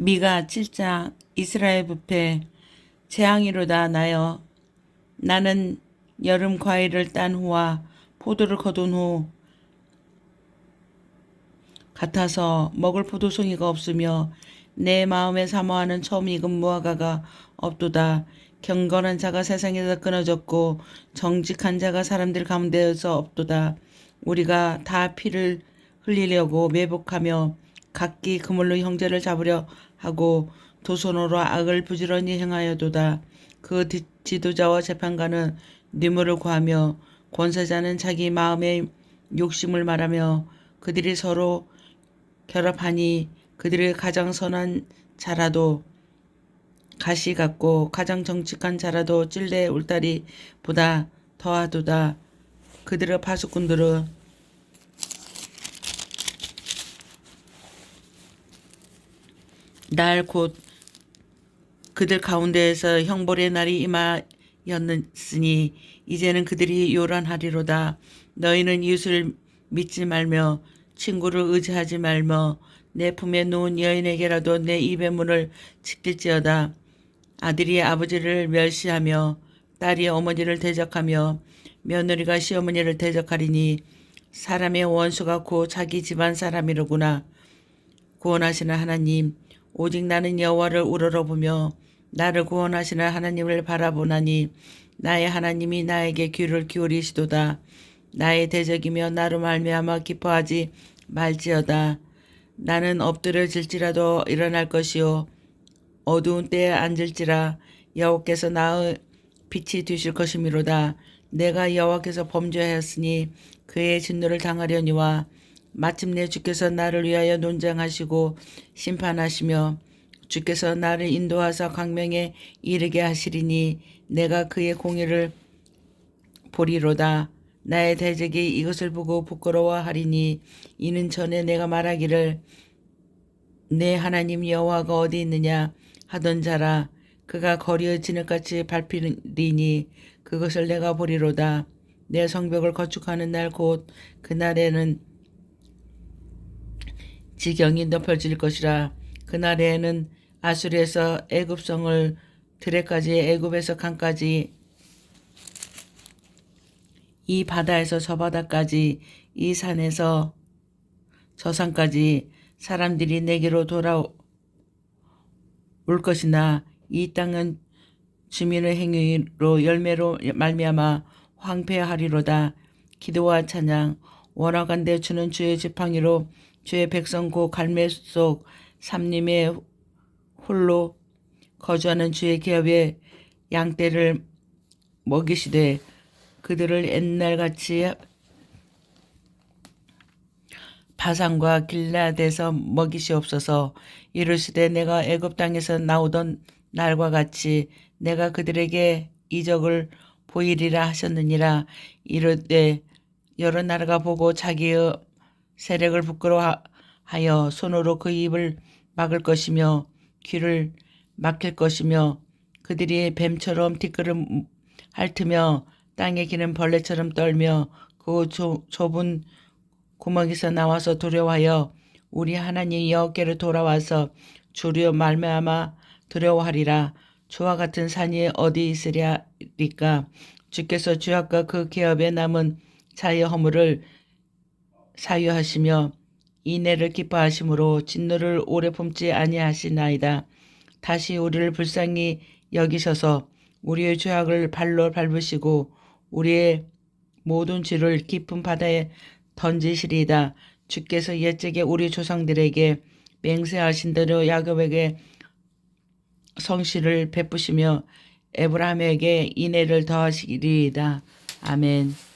미가 7장 이스라엘 부패 재앙이로다 나여 나는 여름 과일을 딴 후와 포도를 거둔 후 같아서 먹을 포도송이가 없으며 내 마음에 사모하는 처음 익은 무화과가 없도다. 경건한 자가 세상에서 끊어졌고 정직한 자가 사람들 가운데에서 없도다. 우리가 다 피를 흘리려고 매복하며 각기 그물로 형제를 잡으려 하고 두 손으로 악을 부지런히 행하여도다. 그 지- 지도자와 재판관은 뇌물을 구하며 권세자는 자기 마음의 욕심을 말하며 그들이 서로 결합하니 그들의 가장 선한 자라도 가시 같고 가장 정직한 자라도 찔레 울다리보다 더하도다. 그들의 파수꾼들은 날 곧 그들 가운데에서 형벌의 날이 임하였으니 이제는 그들이 요란하리로다. 너희는 이웃을 믿지 말며 친구를 의지하지 말며 내 품에 누운 여인에게라도 내 입의 문을 지킬지어다. 아들이 아버지를 멸시하며 딸이 어머니를 대적하며 며느리가 시어머니를 대적하리니 사람의 원수가 곧 자기 집안 사람이로구나. 구원하시는 하나님, 오직 나는 여호와를 우러러보며 나를 구원하시는 하나님을 바라보나니 나의 하나님이 나에게 귀를 기울이시도다. 나의 대적이며 나로 말미암아 기뻐하지 말지어다. 나는 엎드려질지라도 일어날 것이요 어두운 때에 앉을지라 여호와께서 나의 빛이 되실 것이미로다. 내가 여호와께서 범죄하였으니 그의 진노를 당하려니와 마침내 주께서 나를 위하여 논장하시고 심판하시며 주께서 나를 인도하사 광명에 이르게 하시리니 내가 그의 공의를 보리로다. 나의 대적이 이것을 보고 부끄러워하리니 이는 전에 내가 말하기를 내 하나님 여호와가 어디 있느냐 하던 자라 그가 거리의 진흙같이 밟히리니 그것을 내가 보리로다. 내 성벽을 건축하는 날 곧 그날에는 지경이 높여질 것이라 그날에는 아수리에서 애굽성을 드레까지 애굽에서 강까지 이 바다에서 저 바다까지 이 산에서 저 산까지 사람들이 내게로 돌아올 것이나 이 땅은 주민의 행위로 열매로 말미암아 황폐하리로다. 기도와 찬양 원하간대 주는 주의 지팡이로 주의 백성 고 갈매 속 삼림의 홀로 거주하는 주의 기업에 양떼를 먹이시되 그들을 옛날같이 바산과 길라드에서 먹이시옵소서. 이르시되 내가 애굽 땅에서 나오던 날과 같이 내가 그들에게 이적을 보이리라 하셨느니라. 이르되 여러 나라가 보고 자기의 세력을 부끄러워하여 손으로 그 입을 막을 것이며 귀를 막힐 것이며 그들이 뱀처럼 티끌을 핥으며 땅에 기는 벌레처럼 떨며 그 좁- 좁은 구멍에서 나와서 두려워하여 우리 하나님 여호께로 돌아와서 주려 말미암아 두려워하리라. 주와 같은 산이 어디 있으랴리까 주께서 주약과 그 기업에 남은 자의 허물을 사유하시며 이내를 기뻐하심으로 진노를 오래 품지 아니하시나이다 다시 우리를 불쌍히 여기셔서 우리의 죄악을 발로 밟으시고 우리의 모든 죄를 깊은 바다에 던지시리이다. 주께서 옛적에 우리 조상들에게 맹세하신 대로 야곱에게 성실을 베푸시며 에브라함에게 인애를 더하시리이다. 아멘.